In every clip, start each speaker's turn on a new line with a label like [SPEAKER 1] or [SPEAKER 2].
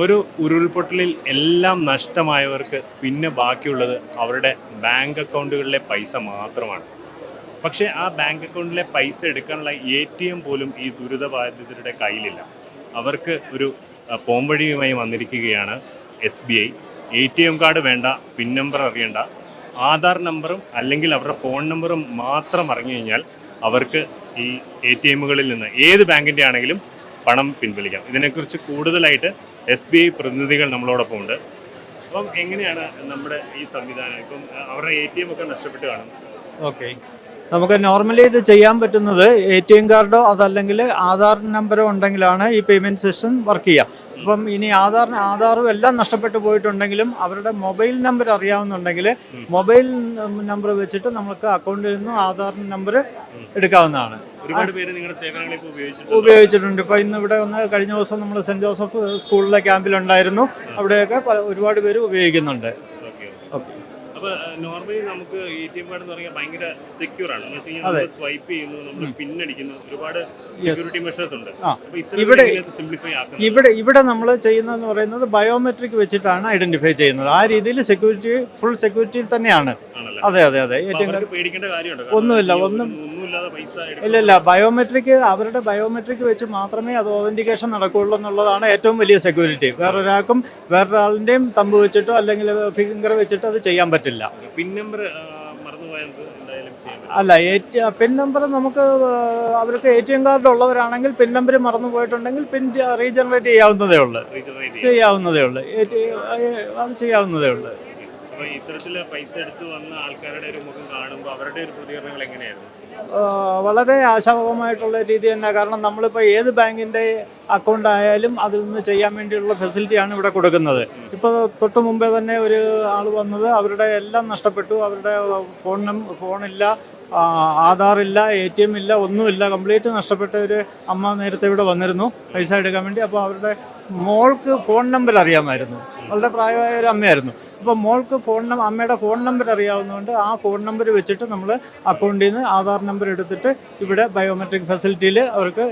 [SPEAKER 1] ഒരു ഉരുൾപൊട്ടലിൽ എല്ലാം നഷ്ടമായവർക്ക് പിന്നെ ബാക്കിയുള്ളത് അവരുടെ ബാങ്ക് അക്കൗണ്ടുകളിലെ പൈസ മാത്രമാണ്. പക്ഷേ ആ ബാങ്ക് അക്കൗണ്ടിലെ പൈസ എടുക്കാനുള്ള എ ടി എം പോലും ഈ ദുരിതബാധിതരുടെ കയ്യിലില്ല. അവർക്ക് ഒരു പോംവഴിയുമായി വന്നിരിക്കുകയാണ് S B I. A T M card വേണ്ട പിൻ നമ്പർ അറിയണ്ട ആധാർ നമ്പറും അല്ലെങ്കിൽ അവരുടെ ഫോൺ നമ്പറും മാത്രം അറിഞ്ഞു കഴിഞ്ഞാൽ അവർക്ക് ഈ എ ടി എമ്മുകളിൽ നിന്ന് ഏത് ബാങ്കിന്റെ ആണെങ്കിലും പണം പിൻവലിക്കാം. ഇതിനെക്കുറിച്ച് കൂടുതലായിട്ട് എസ് ബി ഐ പ്രതിനിധികൾ നമ്മളോടൊപ്പം ഉണ്ട് അപ്പം എങ്ങനെയാണ് നമ്മുടെ ഈ സംവിധാനം? ഇപ്പം അവരുടെ എ ടി എം ഒക്കെ നഷ്ടപ്പെട്ട് കാണും.
[SPEAKER 2] ഓക്കെ. നമുക്ക് നോർമലി ഇത് ചെയ്യാൻ പറ്റുന്നത് എ ടി എം കാർഡോ അതല്ലെങ്കിൽ ആധാർ നമ്പറോ ഉണ്ടെങ്കിലാണ് ഈ പേയ്മെന്റ് സിസ്റ്റം വർക്ക് ചെയ്യുക. അപ്പം ഇനി ആധാർ ആധാറും എല്ലാം നഷ്ടപ്പെട്ടു പോയിട്ടുണ്ടെങ്കിലും അവരുടെ മൊബൈൽ നമ്പർ അറിയാവുന്നുണ്ടെങ്കിൽ മൊബൈൽ നമ്പർ വെച്ചിട്ട് നമുക്ക് അക്കൗണ്ടിൽ നിന്നും ആധാർ നമ്പർ എടുക്കാവുന്നതാണ്.
[SPEAKER 1] ഒരുപാട് പേര് നിങ്ങളുടെ സേവനങ്ങൾ ഉപയോഗിച്ചിട്ടുണ്ട്.
[SPEAKER 2] ഉപയോഗിച്ചിട്ടുണ്ട്. ഇപ്പോൾ ഇന്ന് ഇവിടെ വന്ന് കഴിഞ്ഞ ദിവസം നമ്മൾ സെന്റ് ജോസഫ് സ്കൂളിലെ ക്യാമ്പിലുണ്ടായിരുന്നു അവിടെയൊക്കെ ഒരുപാട് പേര് ഉപയോഗിക്കുന്നുണ്ട്.
[SPEAKER 1] Okay
[SPEAKER 2] okay.
[SPEAKER 1] അപ്പൊ നോർമലി നമുക്ക് എ ടി എം കാർഡ് എന്ന് പറഞ്ഞാൽ ഭയങ്കര സെക്യൂർ ആണ്. എന്ന് വെച്ച് കഴിഞ്ഞാൽ സ്വൈപ്പ് ചെയ്യുന്നു നമ്മൾ പിൻ അടിക്കുന്നു ഒരുപാട് സെക്യൂരിറ്റി മെഷേഴ്സ് ഉണ്ട്.
[SPEAKER 2] ഇവിടെ-
[SPEAKER 1] സിംപ്ലിഫൈ ആക്കുന്നത്.
[SPEAKER 2] ഇവിടെ ഇവിടെ നമ്മൾ ചെയ്യുന്നതെന്ന് പറയുന്നത് ബയോമെട്രിക് വെച്ചിട്ടാണ് ഐഡന്റിഫൈ ചെയ്യുന്നത്. ആ രീതിയിൽ സെക്യൂരിറ്റി ഫുൾ സെക്യൂരിറ്റി തന്നെയാണ്. അതെ അതെ അതെ. ഏറ്റവും
[SPEAKER 1] പേടിക്കേണ്ട കാര്യമുണ്ട്.
[SPEAKER 2] ഒന്നുമില്ല, ഒന്നും- ഇല്ല ഇല്ല ബയോമെട്രിക് അവരുടെ ബയോമെട്രിക് വെച്ച് മാത്രമേ അത് ഓതന്റിക്കേഷൻ നടക്കുകയുള്ളൂ എന്നുള്ളതാണ് ഏറ്റവും വലിയ സെക്യൂരിറ്റി വേറൊരാൾക്കും വേറൊരാളിന്റെയും തമ്പ് വെച്ചിട്ടോ അല്ലെങ്കിൽ ഫിംഗർ വെച്ചിട്ടോ അത് ചെയ്യാൻ പറ്റില്ല.
[SPEAKER 1] പിൻ നമ്പർ
[SPEAKER 2] അല്ല എ ടി പിൻ നമ്പർ നമുക്ക് അവർക്ക് എ ടി എം കാർഡ് ഉള്ളവരാണെങ്കിൽ പിൻ നമ്പർ മറന്നു പോയിട്ടുണ്ടെങ്കിൽ പിൻ റീജനറേറ്റ് ചെയ്യാവുന്നതേ ഉള്ളൂ. ചെയ്യാവുന്നതേ ഉള്ളൂ. അത് ചെയ്യാവുന്നതേ ഉള്ളൂ.
[SPEAKER 1] അപ്പൊ ഇത്തരത്തിൽ പൈസ എടുത്ത് വന്ന ആൾക്കാരുടെ ഒരു മുഖം കാണുമ്പോൾ അവരുടെ ഒരു പ്രതികരണങ്ങൾ എങ്ങനെയായിരുന്നു?
[SPEAKER 2] വളരെ ആശാവഹമായിട്ടുള്ള രീതി തന്നെ. കാരണം നമ്മളിപ്പോൾ ഏത് ബാങ്കിന്റെ അക്കൗണ്ട് ആയാലും അതിൽ നിന്ന് ചെയ്യാൻ വേണ്ടിയുള്ള ഫെസിലിറ്റിയാണ് ഇവിടെ കൊടുക്കുന്നത്. ഇപ്പോൾ തൊട്ട് മുമ്പേ തന്നെ ഒരു ആൾ വന്നത് അവരുടെ എല്ലാം നഷ്ടപ്പെട്ടു. അവരുടെ നമ്പർ ഫോണില്ല ആധാറില്ല എ ടി എം ഇല്ല ഒന്നുമില്ല. കംപ്ലീറ്റ് നഷ്ടപ്പെട്ട ഒരു അമ്മ നേരത്തെ ഇവിടെ വന്നിരുന്നു. പൈസ എടുക്കാൻ വേണ്ടി. അപ്പോൾ അവരുടെ മോൾക്ക് ഫോൺ നമ്പർ അറിയാമായിരുന്നു. അവളുടെ പ്രായമായ ഒരു അമ്മയായിരുന്നു. അപ്പോൾ മോൾക്ക് ഫോൺ നമ്പർ അമ്മയുടെ ഫോൺ നമ്പർ അറിയാവുന്നതുകൊണ്ട് ആ ഫോൺ നമ്പർ വെച്ചിട്ട് നമ്മൾ അക്കൗണ്ടിൽ നിന്ന് ആധാർ നമ്പർ എടുത്തിട്ട് ഇവിടെ ബയോമെട്രിക് ഫെസിലിറ്റിയിൽ അവർക്ക്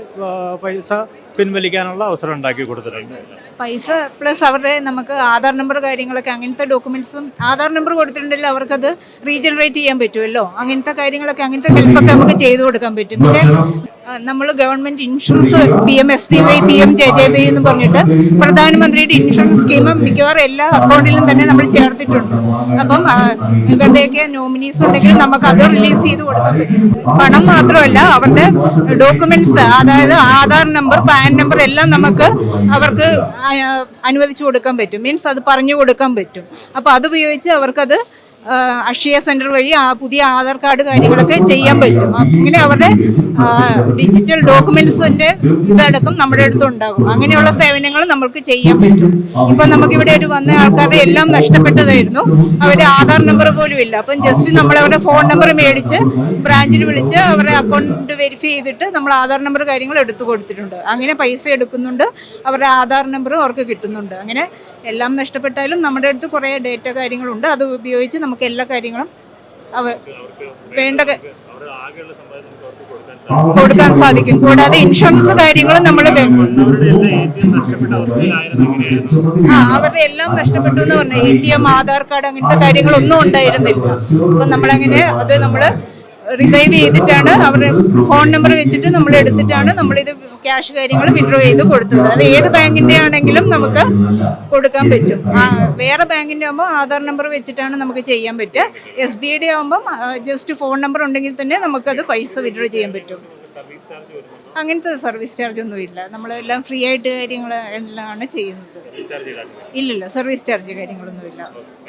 [SPEAKER 2] പൈസ പിൻവലിക്കാനുള്ള അവസരം ഉണ്ടാക്കി കൊടുത്തിട്ടുണ്ട്.
[SPEAKER 3] പൈസ പ്ലസ് അവരുടെ നമുക്ക് ആധാർ നമ്പർ കാര്യങ്ങളൊക്കെ അങ്ങനത്തെ ഡോക്യുമെന്റ്സും ആധാർ നമ്പർ കൊടുത്തിട്ടുണ്ടെങ്കിൽ അവർക്കത് റീജനറേറ്റ് ചെയ്യാൻ പറ്റുമല്ലോ. അങ്ങനത്തെ കാര്യങ്ങളൊക്കെ അങ്ങനത്തെ ഹെൽപ്പൊക്കെ നമുക്ക് ചെയ്തു കൊടുക്കാൻ പറ്റും. പിന്നെ നമ്മൾ government insurance P M S P Y P M J J B എന്ന് പറഞ്ഞിട്ട് പ്രധാനമന്ത്രിയുടെ ഇൻഷുറൻസ് സ്കീം മിക്കവാറും എല്ലാ അക്കൗണ്ടിലും തന്നെ നമ്മൾ ചേർത്തിട്ടുണ്ട്. അപ്പം ഇവരുടെയൊക്കെ നോമിനീസ് ഉണ്ടെങ്കിൽ നമുക്ക് അത് റിലീസ് ചെയ്ത് കൊടുക്കാം പണം മാത്രമല്ല അവരുടെ ഡോക്യുമെന്റ്സ് അതായത് ആധാർ നമ്പർ പാൻ നമ്പർ എല്ലാം നമുക്ക് അവർക്ക് അനുവദിച്ചു കൊടുക്കാൻ പറ്റും. മീൻസ് അത് പറഞ്ഞു കൊടുക്കാൻ പറ്റും. അപ്പോൾ അത് ഉപയോഗിച്ച് അവർക്കത് അക്ഷയ സെന്റർ വഴി ആ പുതിയ ആധാർ കാർഡ് കാര്യങ്ങളൊക്കെ ചെയ്യാൻ പറ്റും. അങ്ങനെ അവരുടെ ഡിജിറ്റൽ ഡോക്യുമെന്റ്സിന്റെ ഇതടക്കം നമ്മുടെ അടുത്ത് ഉണ്ടാകും. അങ്ങനെയുള്ള സേവനങ്ങൾ നമ്മൾക്ക് ചെയ്യാൻ പറ്റും. ഇപ്പൊ നമുക്കിവിടെ ഒരു വന്ന ആൾക്കാരുടെ എല്ലാം നഷ്ടപ്പെട്ടതായിരുന്നു. അവരുടെ ആധാർ നമ്പർ പോലും ഇല്ല. അപ്പം ജസ്റ്റ് നമ്മൾ അവരുടെ ഫോൺ നമ്പർ മേടിച്ച് ബ്രാഞ്ചിൽ വിളിച്ച് അവരുടെ അക്കൗണ്ട് വെരിഫൈ ചെയ്തിട്ട് നമ്മൾ ആധാർ നമ്പർ കാര്യങ്ങൾ എടുത്തു കൊടുത്തിട്ടുണ്ട്. അങ്ങനെ പൈസ എടുക്കുന്നുണ്ട്. അവരുടെ ആധാർ നമ്പറും അവർക്ക് കിട്ടുന്നുണ്ട്. അങ്ങനെ എല്ലാം നഷ്ടപ്പെട്ടാലും നമ്മുടെ അടുത്ത് കുറേ ഡേറ്റ കാര്യങ്ങളുണ്ട്. അത് ഉപയോഗിച്ച് നമുക്ക് എല്ലാ കാര്യങ്ങളും അവർ വേണ്ട
[SPEAKER 1] കൊടുക്കാൻ സാധിക്കും.
[SPEAKER 3] കൂടാതെ ഇൻഷുറൻസ് കാര്യങ്ങളും നമ്മൾ ആ അവരുടെ എല്ലാം നഷ്ടപ്പെട്ടു എന്ന് പറഞ്ഞു A T M Aadhaar card അങ്ങനത്തെ കാര്യങ്ങളൊന്നും ഉണ്ടായിരുന്നില്ല. അപ്പൊ നമ്മളങ്ങനെ അത് നമ്മൾ റിവൈവ് ചെയ്തിട്ടാണ് അവരുടെ ഫോൺ നമ്പർ വെച്ചിട്ട് നമ്മൾ എടുത്തിട്ടാണ് നമ്മളിത് ക്യാഷ് കാര്യങ്ങൾ വിഡ്രോ ചെയ്ത് കൊടുത്തത്. അത് ഏത് ബാങ്കിന്റെ ആണെങ്കിലും നമുക്ക് കൊടുക്കാൻ പറ്റും. വേറെ ബാങ്കിന്റെ ആകുമ്പോൾ ആധാർ നമ്പർ വെച്ചിട്ടാണ് നമുക്ക് ചെയ്യാൻ പറ്റുക. എസ് ബി ഐയുടെ ആകുമ്പം ജസ്റ്റ് ഫോൺ നമ്പർ ഉണ്ടെങ്കിൽ തന്നെ നമുക്കത് പൈസ വിഡ്രോ ചെയ്യാൻ പറ്റും. അങ്ങനത്തെ സർവീസ് ചാർജ് ഒന്നും ഇല്ല. നമ്മളെല്ലാം ഫ്രീ ആയിട്ട് കാര്യങ്ങൾ എല്ലാം ആണ് ചെയ്യുന്നത്. ഇല്ലില്ല സർവീസ് ചാർജ് കാര്യങ്ങളൊന്നുമില്ല